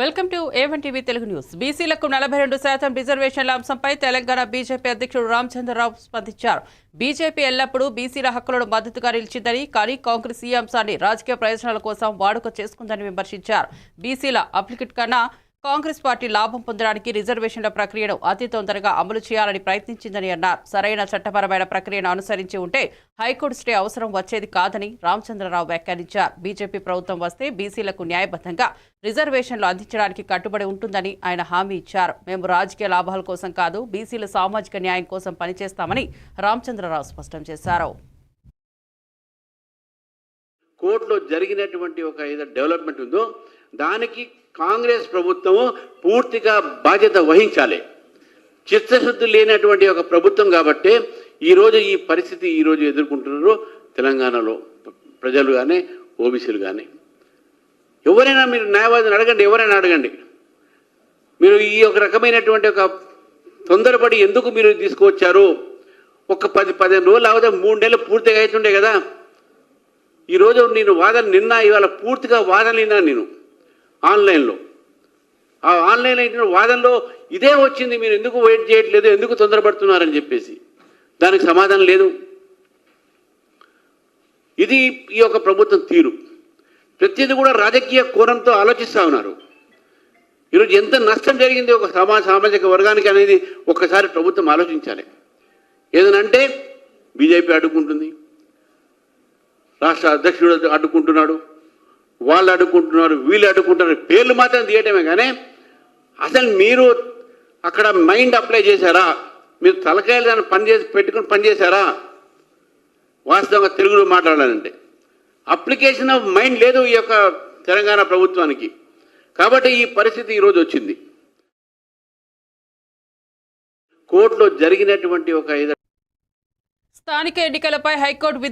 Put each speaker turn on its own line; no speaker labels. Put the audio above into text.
Welcome to A one TV Telugu news. బీసీలకు నలభై రెండు శాతం రిజర్వేషన్ల అంశంపై తెలంగాణ బీజేపీ అధ్యక్షుడు రామచంద్రరావు స్పందించారు. బీజేపీ ఎల్లప్పుడూ బీసీల హక్కులను మద్దతుగా నిలిచిందని కానీ కాంగ్రెస్ ఈ అంశాన్ని రాజకీయ ప్రయోజనాల కోసం వాడుక చేసుకుందని విమర్శించారు. బీసీల అప్లికెట్ కన్నా కాంగ్రెస్ పార్టీ లాభం పొందడానికి రిజర్వేషన్ల ప్రక్రియను అతి తొందరగా అమలు చేయాలని ప్రయత్నించిందని అన్నారు. సరైన చట్టపరమైన ప్రక్రియను అనుసరించి ఉంటే హైకోర్టు స్టే అవసరం వచ్చేది కాదని రామచంద్రరావు వ్యాఖ్యానించారు. బీజేపీ ప్రభుత్వం వస్తే బీసీలకు న్యాయబద్ధంగా రిజర్వేషన్లు అందించడానికి కట్టుబడి ఉంటుందని ఆయన హామీ ఇచ్చారు. మేము రాజకీయ లాభాల కోసం కాదు బీసీల సామాజిక న్యాయం కోసం పనిచేస్తామని రామచంద్రరావు స్పష్టం చేశారు.
కోర్టులో జరిగినటువంటి ఒక ఏదో డెవలప్మెంట్ ఉందో దానికి కాంగ్రెస్ ప్రభుత్వము పూర్తిగా బాధ్యత వహించాలి. చిత్తశుద్ధి లేనటువంటి ఒక ప్రభుత్వం కాబట్టి ఈరోజు ఈ పరిస్థితి ఈరోజు ఎదుర్కొంటున్నారు తెలంగాణలో ప్రజలు కానీ ఓబీసీలు కానీ ఎవరైనా మీరు న్యాయవాదిని అడగండి ఎవరైనా అడగండి. మీరు ఈ ఒక రకమైనటువంటి ఒక తొందరపడి ఎందుకు మీరు తీసుకువచ్చారు? ఒక పది పదిహేను రోజులు అవదే మూడు నెలలు పూర్తిగా అవుతుండే కదా. ఈరోజు నేను వాదన నిన్న ఇవాళ పూర్తిగా వాదన నేను. ఆన్లైన్లో. ఆ ఆన్లైన్ అయిన వాదనలో ఇదే వచ్చింది మీరు ఎందుకు వెయిట్ చేయట్లేదు ఎందుకు తొందరపడుతున్నారని చెప్పేసి. దానికి సమాధానం లేదు. ఇది ఈ యొక్క ప్రభుత్వం తీరు. ప్రతిదీ కూడా రాజకీయ కోణంతో ఆలోచిస్తూ ఉన్నారు. ఈరోజు ఎంత నష్టం జరిగింది ఒక సమా సామాజిక వర్గానికి అనేది ఒక్కసారి ప్రభుత్వం ఆలోచించాలి. ఏదనంటే బీజేపీ అడ్డుకుంటుంది రాష్ట్ర అధ్యక్షుడు అడ్డుకుంటున్నాడు వాళ్ళు అడుక్కుంటున్నారు వీళ్ళు అడుక్కుంటున్నారు పేర్లు మాత్రం తీయటమే కానీ అసలు మీరు అక్కడ మైండ్ అప్లై చేశారా? మీరు తలకాయలు దాన్ని పని చేసి పెట్టుకుని పని చేశారా? వాస్తవంగా తెలుగులో మాట్లాడాలంటే. అప్లికేషన్ ఆఫ్ మైండ్ లేదు ఈ యొక్క తెలంగాణ ప్రభుత్వానికి. కాబట్టి ఈ పరిస్థితి ఈరోజు వచ్చింది. కోర్టులో జరిగినటువంటి ఒక
స్థానిక ఎన్నికలపై హైకోర్టు విధి